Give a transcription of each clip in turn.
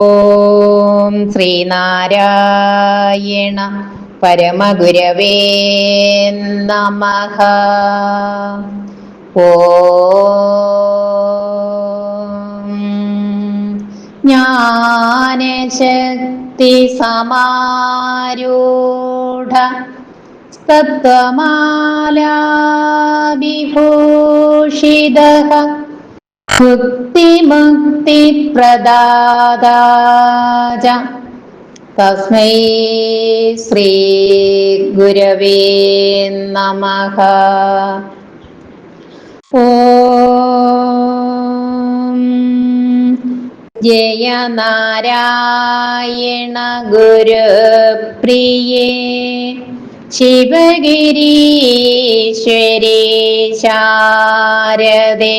ഓം ശ്രീനാരായണ പരമഗുരവേ നമഃ. ജ്ഞാനശക്തി സമാരൂഢ തത്വമാലാവിഭൂഷിതഃ മുക്തിമുക്തിപ്രദാതാ ച തസ്മൈ ശ്രീ ഗുരവേ നമ. ഓം ജയ നാരായണ ഗുരുപ്രിയേ. ശിവഗിരീശ്വരേ ശാരദേ.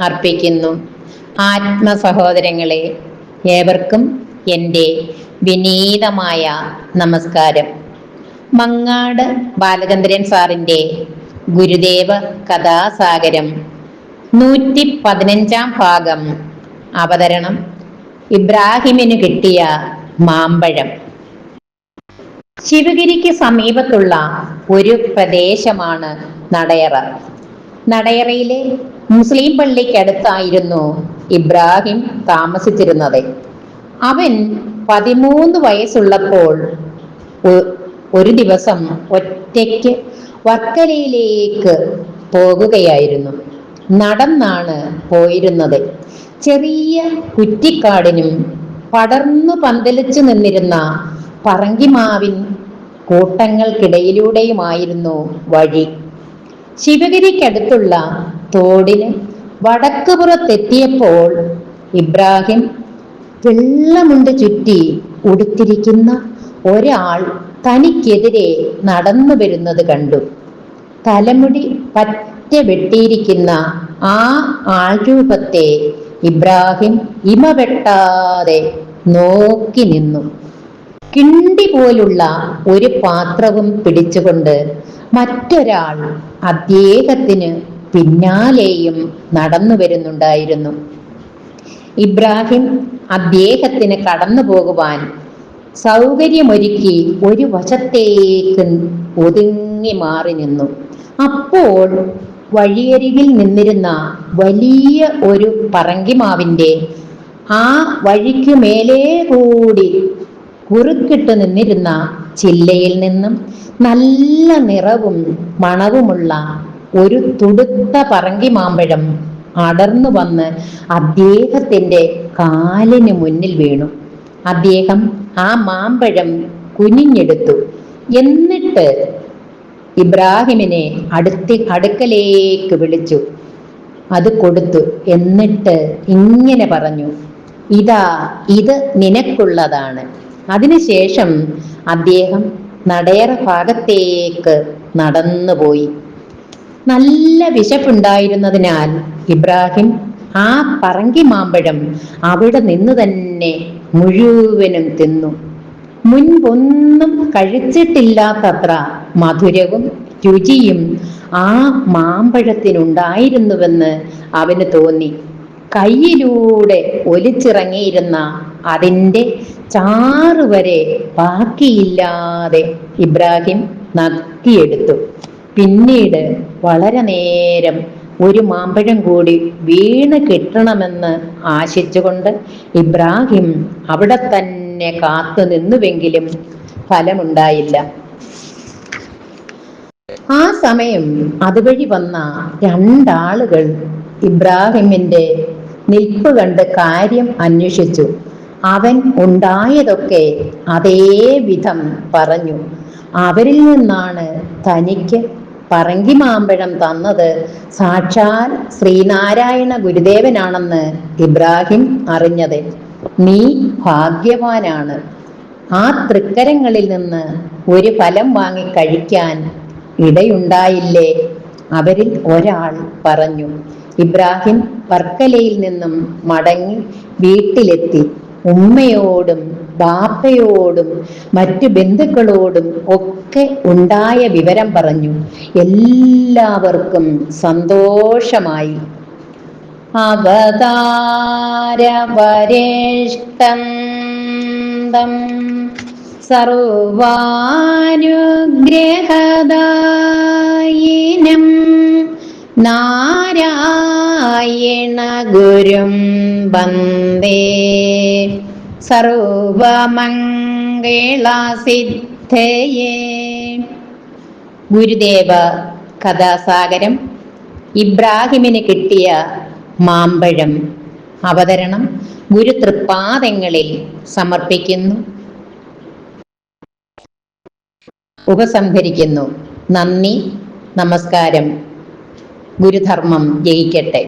അർപ്പിക്കുന്നു. ആത്മ സഹോദരങ്ങളെ ഏവർക്കും എന്റെ വിനീതമായ നമസ്കാരം. മങ്ങാട് ബാലചന്ദ്രൻ സാറിന്റെ ഗുരുദേവ കഥാസാഗരം നൂറ്റി പതിനഞ്ചാം ഭാഗം. അവതരണം ഇബ്രാഹിമിന് കിട്ടിയ മാമ്പഴം. ശിവഗിരിക്ക് സമീപത്തുള്ള ഒരു പ്രദേശമാണ് നടയറ. നടയറയിലെ മുസ്ലിം പള്ളിക്ക് അടുത്തായിരുന്നു ഇബ്രാഹിം താമസിച്ചിരുന്നത്. അവൻ പതിമൂന്ന് വയസ്സുള്ളപ്പോൾ ഒരു ദിവസം ഒറ്റയ്ക്ക് വർക്കലയിലേക്ക് പോകുകയായിരുന്നു. നടന്നാണ് പോയിരുന്നത്. ചെറിയ കുറ്റിക്കാടിനും പടർന്നു പന്തലിച്ചു നിന്നിരുന്ന പറങ്കിമാവിൻ കൂട്ടങ്ങൾക്കിടയിലൂടെയുമായിരുന്നു വഴി. ശിവഗിരിക്കടുത്തുള്ള തോടിന് വടക്ക് പുറത്തെത്തിയപ്പോൾ ഇബ്രാഹിം വെള്ളമുണ്ട് ചുറ്റി ഉടുത്തിരിക്കുന്ന ഒരാൾ തനിക്കെതിരെ നടന്നു വരുന്നത് കണ്ടു. തലമുടി പറ്റ വെട്ടിയിരിക്കുന്ന ആ ആൾരൂപത്തെ ഇബ്രാഹിം ഇമവെട്ടാതെ നോക്കി നിന്നു. കിണ്ടി പോലുള്ള ഒരു പാത്രവും പിടിച്ചുകൊണ്ട് മറ്റൊരാൾ അദ്ദേഹത്തിന് പിന്നാലെയും നടന്നു വരുന്നുണ്ടായിരുന്നു. ഇബ്രാഹിം അദ്ദേഹത്തിന് കടന്നു പോകുവാൻ സൗകര്യമൊരുക്കി ഒരു വശത്തേക്ക് ഒതുങ്ങി മാറി നിന്നു. അപ്പോൾ വഴിയരികിൽ നിന്നിരുന്ന വലിയ ഒരു പറങ്കിമാവിന്റെ ആ വഴിക്ക് മേലേ കൂടി കുറുക്കിട്ട് നിന്നിരുന്ന ചില്ലയിൽ നിന്നും നല്ല നിറവും മണവുമുള്ള ഒരു തുടുത്ത പറങ്കി മാമ്പഴം അടർന്നു വന്ന് അദ്ദേഹത്തിന്റെ കാലിന് മുന്നിൽ വീണു. അദ്ദേഹം ആ മാമ്പഴം കുനിഞ്ഞെടുത്തു. എന്നിട്ട് ഇബ്രാഹിമിനെ അടുത്ത് അടുക്കലേക്ക് വിളിച്ചു. അത് കൊടുത്തു. എന്നിട്ട് ഇങ്ങനെ പറഞ്ഞു. ഇതാ ഇത് നിനക്കുള്ളതാണ്. അതിനുശേഷം അദ്ദേഹം നടയറ ഭാഗത്തേക്ക് നടന്നുപോയി. നല്ല വിശപ്പുണ്ടായിരുന്നതിനാൽ ഇബ്രാഹിം ആ പറങ്കി മാമ്പഴം അവിടെ നിന്ന് തന്നെ മുഴുവനും തിന്നു. മുൻപൊന്നും കഴിച്ചിട്ടില്ലാത്തത്ര മധുരവും രുചിയും ആ മാമ്പഴത്തിനുണ്ടായിരുന്നുവെന്ന് അവന് തോന്നി. കയ്യിലൂടെ ഒലിച്ചിറങ്ങിയിരുന്ന അതിന്റെ ചാറ് വരെ ബാക്കിയില്ലാതെ ഇബ്രാഹിം നക്കിയെടുത്തു. പിന്നീട് വളരെ നേരം ഒരു മാമ്പഴം കൂടി വീണ് കിട്ടണമെന്ന് ആശിച്ചുകൊണ്ട് ഇബ്രാഹിം അവിടെ തന്നെ കാത്തു നിന്നുവെങ്കിലും ഫലമുണ്ടായില്ല. ആ സമയം അതുവഴി വന്ന രണ്ടാളുകൾ ഇബ്രാഹിമിന്റെ നിൽപ്പ് കണ്ട് കാര്യം അന്വേഷിച്ചു. അവൻ ഉണ്ടായതൊക്കെ അതേ വിധം പറഞ്ഞു. അവരിൽ നിന്നാണ് തനിക്ക് പറങ്കി മാമ്പഴം തന്നത്. സാക്ഷാൽ ശ്രീനാരായണ ഗുരുദേവനാണെന്ന് ഇബ്രാഹിം അറിഞ്ഞത്. നീ ഭാഗ്യവാനാണ്. ആ തൃക്കരങ്ങളിൽ നിന്ന് ഒരു ഫലം വാങ്ങി കഴിക്കാൻ ഇടയുണ്ടായില്ലേ? അവരിൽ ഒരാൾ പറഞ്ഞു ഇബ്രാഹിം വർക്കലയിൽ നിന്നും മടങ്ങി വീട്ടിലെത്തി. ഉമ്മയോടും ബാപ്പയോടും മറ്റ് ബന്ധുക്കളോടും ഒക്കെ ഉണ്ടായ വിവരം പറഞ്ഞു. എല്ലാവർക്കും സന്തോഷമായി. അവതാരവരേഷ്ടം സർവാനുഗ്രഹദായിനം നാരായണ ഗുരും വന്ദേ. സർവമംഗളസിദ്ധയേ. ഗുരുദേവ കഥാസാഗരം. ഇബ്രാഹിമിന് കിട്ടിയ മാമ്പഴം അവതരണം ഗുരു തൃപ്പാദങ്ങളിൽ സമർപ്പിക്കുന്നു. ഉപസംഹരിക്കുന്നു. നന്ദി. നമസ്കാരം. ഗുരുധർമ്മം ജയിക്കട്ടെ.